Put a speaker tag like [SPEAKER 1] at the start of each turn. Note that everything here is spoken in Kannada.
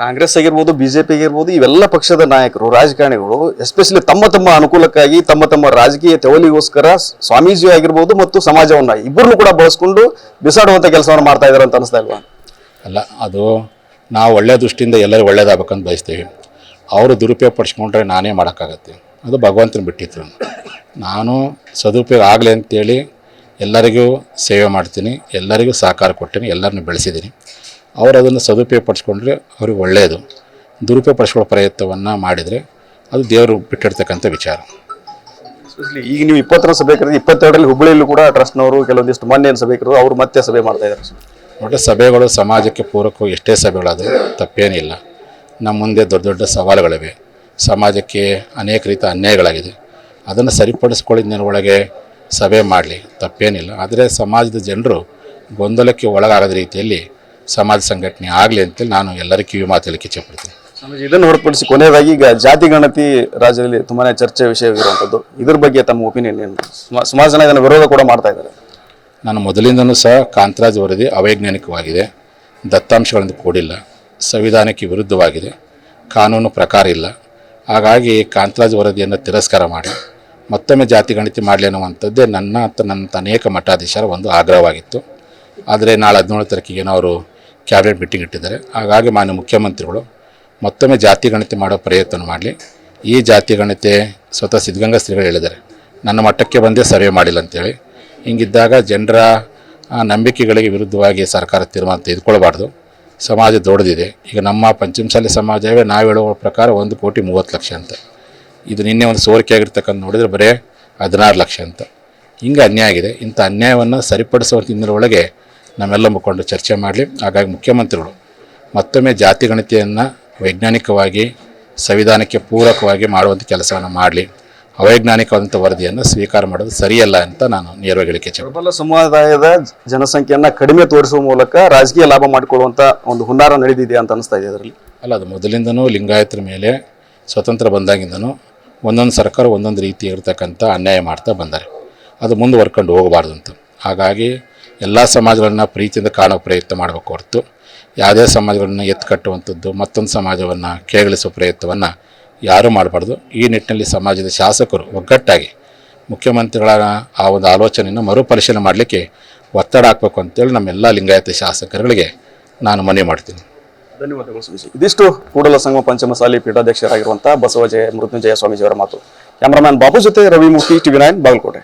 [SPEAKER 1] ಕಾಂಗ್ರೆಸ್ ಆಗಿರ್ಬೋದು ಬಿಜೆಪಿ ಆಗಿರ್ಬೋದು, ಇವೆಲ್ಲ ಪಕ್ಷದ ನಾಯಕರು, ರಾಜಕಾರಣಿಗಳು ಎಸ್ಪೆಷಲಿ ತಮ್ಮ ತಮ್ಮ ಅನುಕೂಲಕ್ಕಾಗಿ, ತಮ್ಮ ತಮ್ಮ ರಾಜಕೀಯ ತೆವಲಿಗೋಸ್ಕರ ಸ್ವಾಮೀಜಿ ಆಗಿರ್ಬೋದು ಮತ್ತು ಸಮಾಜವನ್ನು ಇಬ್ಬರನ್ನು ಕೂಡ ಬಳಸ್ಕೊಂಡು ಬಿಸಾಡುವಂತ ಕೆಲಸವನ್ನು ಮಾಡ್ತಾ ಇದ್ದಾರೆ ಅಂತ ಅನಿಸ್ತಾ ಇಲ್ವಾ?
[SPEAKER 2] ಅಲ್ಲ, ಅದು ನಾವು ಒಳ್ಳೆಯ ದೃಷ್ಟಿಯಿಂದ ಎಲ್ಲರಿಗೂ ಒಳ್ಳೇದಾಗಬೇಕಂತ ಬಯಸ್ತೀವಿ. ಅವರು ದುರುಪಯೋಗ ಪಡಿಸ್ಕೊಂಡ್ರೆ ನಾನೇ ಮಾಡೋಕ್ಕಾಗತ್ತೆ. ಅದು ಭಗವಂತನ ಬಿಟ್ಟಿತ್ತು ನಾನು ಸದುಪಯೋಗ ಆಗಲಿ ಅಂತೇಳಿ ಎಲ್ಲರಿಗೂ ಸೇವೆ ಮಾಡ್ತೀನಿ, ಎಲ್ಲರಿಗೂ ಸಹಕಾರ ಕೊಡ್ತೀನಿ, ಎಲ್ಲರನ್ನೂ ಬೆಳೆಸಿದ್ದೀನಿ. ಅವರು ಅದನ್ನು ಸದುಪಯೋಗ ಪಡಿಸ್ಕೊಂಡ್ರೆ ಅವ್ರಿಗೆ ಒಳ್ಳೆಯದು ದುರುಪಯೋಗ ಪಡಿಸ್ಕೊಳ್ಳೋ ಪ್ರಯತ್ನವನ್ನು ಮಾಡಿದರೆ ಅದು ದೇವರು ಬಿಟ್ಟಿರ್ತಕ್ಕಂಥ ವಿಚಾರ.
[SPEAKER 1] ಎಸ್ಪೆಷಲಿ ಈಗ ನೀವು ಇಪ್ಪತ್ತರ ಸಭೆ ಕರೆದು ಇಪ್ಪತ್ತೆರಡರಲ್ಲಿ ಹುಬ್ಬಳ್ಳಿಯಲ್ಲೂ ಕೂಡ ಟ್ರಸ್ಟ್ನವರು ಕೆಲವೊಂದಿಷ್ಟು ಏನು ಸಭೆ ಕರೆದು ಅವರು ಮತ್ತೆ ಸಭೆ ಮಾಡ್ತಾ ಇದ್ದಾರೆ.
[SPEAKER 2] ಸಭೆಗಳು ಸಮಾಜಕ್ಕೆ ಪೂರಕವಾಗಿ ಎಷ್ಟೇ ಸಭೆಗಳಾದರೂ ತಪ್ಪೇನಿಲ್ಲ. ನಮ್ಮ ಮುಂದೆ ದೊಡ್ಡ ದೊಡ್ಡ ಸವಾಲುಗಳಿವೆ. ಸಮಾಜಕ್ಕೆ ಅನೇಕ ರೀತಿಯ ಅನ್ಯಾಯಗಳಾಗಿದೆ. ಅದನ್ನು ಸರಿಪಡಿಸ್ಕೊಳ್ಳಿದ ಒಳಗೆ ಸಭೆ ಮಾಡಲಿ. ತಪ್ಪೇನಿಲ್ಲ. ಆದರೆ ಸಮಾಜದ ಜನರು ಗೊಂದಲಕ್ಕೆ ಒಳಗಾಗದ ರೀತಿಯಲ್ಲಿ ಸಮಾಜ ಸಂಘಟನೆ ಆಗಲಿ ಅಂತೇಳಿ ನಾನು ಎಲ್ಲರಿಗೂ ಕಿವಿ ಮಾತು ಹೇಳಕ್ಕೆ ಇಚ್ಛೆಪಡ್ತೀನಿ
[SPEAKER 1] ಸ್ವಾಮೀಜಿ ಇದನ್ನು ಹೊರತುಪಡಿಸಿ ಕೊನೆಯದಾಗಿ ಈಗ ಜಾತಿ ಗಣತಿ ರಾಜ್ಯದಲ್ಲಿ ತುಂಬಾ ಚರ್ಚೆ ವಿಷಯವಿರುವಂಥದ್ದು ಇದ್ರ ಬಗ್ಗೆ ತಮ್ಮ ಒಪಿನಿಯನ್ ಏನು? ಸುಮಾ- ಸುಮಾರು ಜನ ಇದನ್ನು ವಿರೋಧ ಕೂಡ ಮಾಡ್ತಾ ಇದ್ದಾರೆ.
[SPEAKER 2] ನಾನು ಮೊದಲಿಂದನೂ ಸಹ ಕಾಂತರಾಜ್ ವರದಿ ಅವೈಜ್ಞಾನಿಕವಾಗಿದೆ ದತ್ತಾಂಶಗಳಿಂದ ಕೂಡಿಲ್ಲ ಸಂವಿಧಾನಕ್ಕೆ ವಿರುದ್ಧವಾಗಿದೆ ಕಾನೂನು ಪ್ರಕಾರ ಇಲ್ಲ. ಹಾಗಾಗಿ ಕಾಂತರಾಜ್ ವರದಿಯನ್ನು ತಿರಸ್ಕಾರ ಮಾಡಿ ಮತ್ತೊಮ್ಮೆ ಜಾತಿ ಗಣತಿ ಮಾಡಲಿ ಅನ್ನುವಂಥದ್ದೇ ನನ್ನ ಅಥವಾ ನನ್ನ ಅನೇಕ ಮಠಾಧೀಶರ ಒಂದು ಆಗ್ರಹವಾಗಿತ್ತು. ಆದರೆ ನಾಳೆ ಹದಿನೇಳು ತಾರೀಕಿಗೆ ಅವರು ಕ್ಯಾಬಿನೆಟ್ ಮೀಟಿಂಗ್ ಇಟ್ಟಿದ್ದಾರೆ. ಹಾಗಾಗಿ ಮಾನ್ಯ ಮುಖ್ಯಮಂತ್ರಿಗಳು ಮತ್ತೊಮ್ಮೆ ಜಾತಿ ಗಣತಿ ಮಾಡೋ ಪ್ರಯತ್ನ ಮಾಡಲಿ. ಈ ಜಾತಿ ಗಣತಿ ಸ್ವತಃ ಸಿದ್ಧಗಂಗಾ ಶ್ರೀಗಳು ಹೇಳಿದ್ದಾರೆ. ನನ್ನ ಮಟ್ಟಕ್ಕೆ ಬಂದೇ ಸರ್ವೆ ಮಾಡಿಲ್ಲ ಅಂತೇಳಿ. ಹಿಂಗಿದ್ದಾಗ ಜನರ ನಂಬಿಕೆಗಳಿಗೆ ವಿರುದ್ಧವಾಗಿ ಸರ್ಕಾರ ತೀರ್ಮಾನ ತೆಗೆದುಕೊಳ್ಬಾರ್ದು ಸಮಾಜ ದೊಡ್ಡದಿದೆ. ಈಗ ನಮ್ಮ ಪಂಚಮಸಾಲಿ ಸಮಾಜವೇ ನಾವು ಹೇಳುವ ಪ್ರಕಾರ ಒಂದು ಕೋಟಿ ಮೂವತ್ತು ಲಕ್ಷ ಅಂತ. ಇದು ನಿನ್ನೆ ಒಂದು ಸೋರಿಕೆ ಆಗಿರ್ತಕ್ಕಂಥ ನೋಡಿದರೆ ಬರೀ ಹದಿನಾರು ಲಕ್ಷ ಅಂತ. ಹಿಂಗೆ ಅನ್ಯಾಯ ಆಗಿದೆ. ಇಂಥ ಅನ್ಯಾಯವನ್ನು ಸರಿಪಡಿಸುವಂಥ ಹಿನ್ನೆಲೆಯೊಳಗೆ ನಮ್ಮೆಲ್ಲ ಮುಖಂಡರು ಚರ್ಚೆ ಮಾಡಲಿ. ಹಾಗಾಗಿ ಮುಖ್ಯಮಂತ್ರಿಗಳು ಮತ್ತೊಮ್ಮೆ ಜಾತಿ ಗಣತಿಯನ್ನು ವೈಜ್ಞಾನಿಕವಾಗಿ ಸಂವಿಧಾನಕ್ಕೆ ಪೂರಕವಾಗಿ ಮಾಡುವಂಥ ಕೆಲಸವನ್ನು ಮಾಡಲಿ. ಅವೈಜ್ಞಾನಿಕವಾದಂಥ ವರದಿಯನ್ನು ಸ್ವೀಕಾರ ಮಾಡೋದು ಸರಿಯಲ್ಲ ಅಂತ ನಾನು ನೇರವಾಗಿ ಹೇಳಿಕೆ
[SPEAKER 1] ಪ್ರಬಲ ಸಮುದಾಯದ ಜನಸಂಖ್ಯೆಯನ್ನು ಕಡಿಮೆ ತೋರಿಸುವ ಮೂಲಕ ರಾಜಕೀಯ ಲಾಭ ಮಾಡಿಕೊಳ್ಳುವಂಥ ಒಂದು ಹುನ್ನಾರ ನಡೆದಿದೆ ಅಂತ ಅನಿಸ್ತಾ ಇದೆ ಅದರಲ್ಲಿ.
[SPEAKER 2] ಅಲ್ಲ ಅದು ಮೊದಲಿಂದನೂ ಲಿಂಗಾಯತರ ಮೇಲೆ ಸ್ವತಂತ್ರ ಬಂದಾಗಿಂದನೂ ಒಂದೊಂದು ಸರ್ಕಾರ ಒಂದೊಂದು ರೀತಿ ಇರತಕ್ಕಂಥ ಅನ್ಯಾಯ ಮಾಡ್ತಾ ಬಂದಾರೆ ಅದು ಮುಂದುವರ್ಕೊಂಡು ಹೋಗಬಾರ್ದು ಅಂತ. ಹಾಗಾಗಿ ಎಲ್ಲ ಸಮಾಜಗಳನ್ನ ಪ್ರೀತಿಯಿಂದ ಕಾಣೋ ಪ್ರಯತ್ನ ಮಾಡಬೇಕು ಹೊರತು ಯಾವುದೇ ಸಮಾಜಗಳನ್ನ ಎತ್ತು ಕಟ್ಟುವಂಥದ್ದು ಮತ್ತೊಂದು ಸಮಾಜವನ್ನು ಕೆಳಗಿಳಿಸುವ ಪ್ರಯತ್ನವನ್ನು ಯಾರೂ ಮಾಡಬಾರ್ದು. ಈ ನಿಟ್ಟಿನಲ್ಲಿ ಸಮಾಜದ ಶಾಸಕರು ಒಗ್ಗಟ್ಟಾಗಿ ಮುಖ್ಯಮಂತ್ರಿಗಳ ಆ ಒಂದು ಆಲೋಚನೆಯನ್ನು ಮರುಪರಿಶೀಲನೆ ಮಾಡಲಿಕ್ಕೆ ಒತ್ತಡ ಹಾಕಬೇಕು ಅಂತೇಳಿ ನಮ್ಮೆಲ್ಲ ಲಿಂಗಾಯತ ಶಾಸಕರುಗಳಿಗೆ ನಾನು ಮನವಿ ಮಾಡ್ತೀನಿ.
[SPEAKER 1] ಧನ್ಯವಾದಗಳು ಇದಿಷ್ಟು ಕೂಡಲ ಸಂಘ ಪಂಚಮಸಾಲಿ ಪೀಠಾಧ್ಯಕ್ಷರಾಗಿರುವಂತಹ ಬಸವಜಯ ಮೃತ್ಯುಂಜಯ ಸ್ವಾಮೀಜಿಯವರ ಮಾತು. ಕ್ಯಾಮರಾಮ್ಯಾನ್ ಬಾಬು ಜೊತೆ ರವಿಮೂರ್ತಿ, ಟಿವಿ ನೈನ್ ಬಾಗಲಕೋಟೆ.